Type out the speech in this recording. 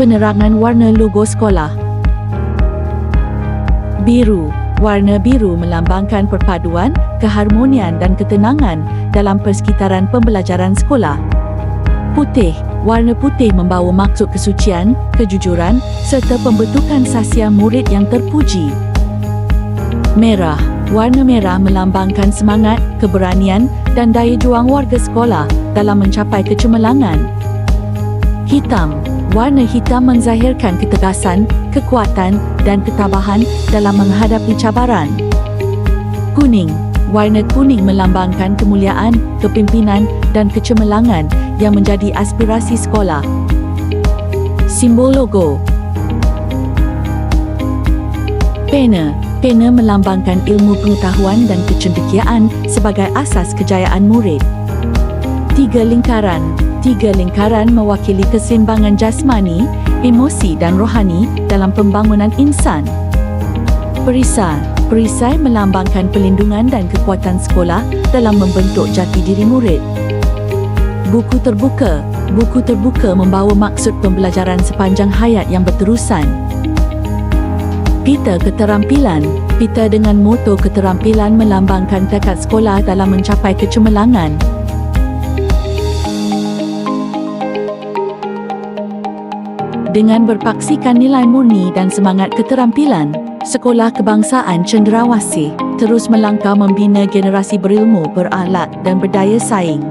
Penerangan warna logo sekolah Biru Warna biru melambangkan perpaduan, keharmonian dan ketenangan dalam persekitaran pembelajaran sekolah. Putih Warna putih membawa maksud kesucian, kejujuran serta pembentukan sasiah murid yang terpuji. Merah Warna merah melambangkan semangat, keberanian dan daya juang warga sekolah dalam mencapai kecemerlangan. Hitam Warna hitam menzahirkan ketegasan, kekuatan dan ketabahan dalam menghadapi cabaran. Kuning Warna kuning melambangkan kemuliaan, kepimpinan dan kecemerlangan yang menjadi aspirasi sekolah. Simbol logo Pena Pena melambangkan ilmu pengetahuan dan kecendekiaan sebagai asas kejayaan murid. Tiga lingkaran Tiga lingkaran mewakili keseimbangan jasmani, emosi dan rohani dalam pembangunan insan. Perisai Perisai melambangkan pelindungan dan kekuatan sekolah dalam membentuk jati diri murid. Buku terbuka Buku terbuka membawa maksud pembelajaran sepanjang hayat yang berterusan. Pita keterampilan Pita dengan moto keterampilan melambangkan tekad sekolah dalam mencapai kecemerlangan. Dengan berpaksikan nilai murni dan semangat keterampilan, Sekolah Kebangsaan Cendrawasih terus melangkah membina generasi berilmu, berakhlak dan berdaya saing.